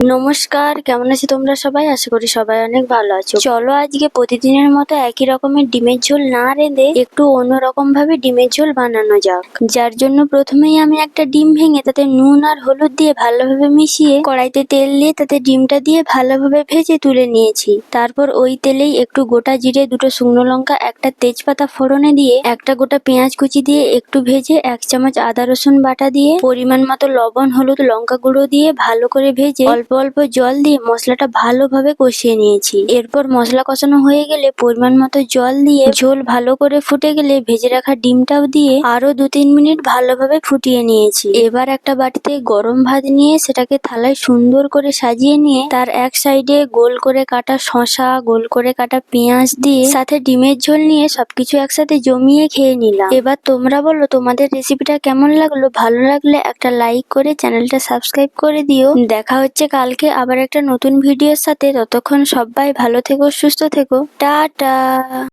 নমস্কার, কেমন আছো তোমরা সবাই? আশা করি সবাই অনেক ভালো আছো। চলো আজকে প্রতিদিনের মতো একই রকমের ডিমের ঝোল না রেঁধে একটু অন্যরকম ভাবে ডিমের ঝোল বানানো যাক। যার জন্য প্রথমেই আমি একটা ডিম ভেঙে তাতে নুন আর হলুদ দিয়ে ভালোভাবে মিশিয়ে কড়াইতে তেল দিয়ে তাতে ডিমটা দিয়ে ভালোভাবে ভেজে তুলে নিয়েছি। তারপর ওই তেলেই একটু গোটা জিরে, দুটো শুকনো লঙ্কা, একটা তেজপাতা ফোড়নে দিয়ে, একটা গোটা পেঁয়াজ কুচি দিয়ে একটু ভেজে এক চামচ আদা রসুন বাটা দিয়ে পরিমাণ মতো লবণ, হলুদ, লঙ্কা গুঁড়ো দিয়ে ভালো করে ভেজে অল্প অল্প জল দিয়ে মশলাটা ভালোভাবে কষিয়ে নিয়েছি। এরপর মশলা কষানো হয়ে গেলে পরিমাণ মতো জল দিয়ে ঝোল ভালো করে ফুটে গেলে ভেজে রাখা ডিমটাও দিয়ে আরও দু তিন মিনিট ভালোভাবে ফুটিয়ে নিয়েছি। এবার একটা বাটিতে গরম ভাত নিয়ে সেটাকে থালায় সুন্দর করে সাজিয়ে নিয়ে তার এক সাইডে গোল করে কাটা শশা গোল করে কাটা পেঁয়াজ দিয়ে সাথে ডিমের ঝোল নিয়ে সবকিছু একসাথে জমিয়ে খেয়ে নিলাম। এবার তোমরা বলো তোমাদের রেসিপিটা কেমন লাগল? ভালো লাগলে একটা লাইক করে চ্যানেলটা সাবস্ক্রাইব করে দিও। দেখা হচ্ছে কালকে আবার একটা নতুন ভিডিওর সাথে। ততক্ষণ সবাই ভালো থেকো সুস্থ থেকো। টাটা।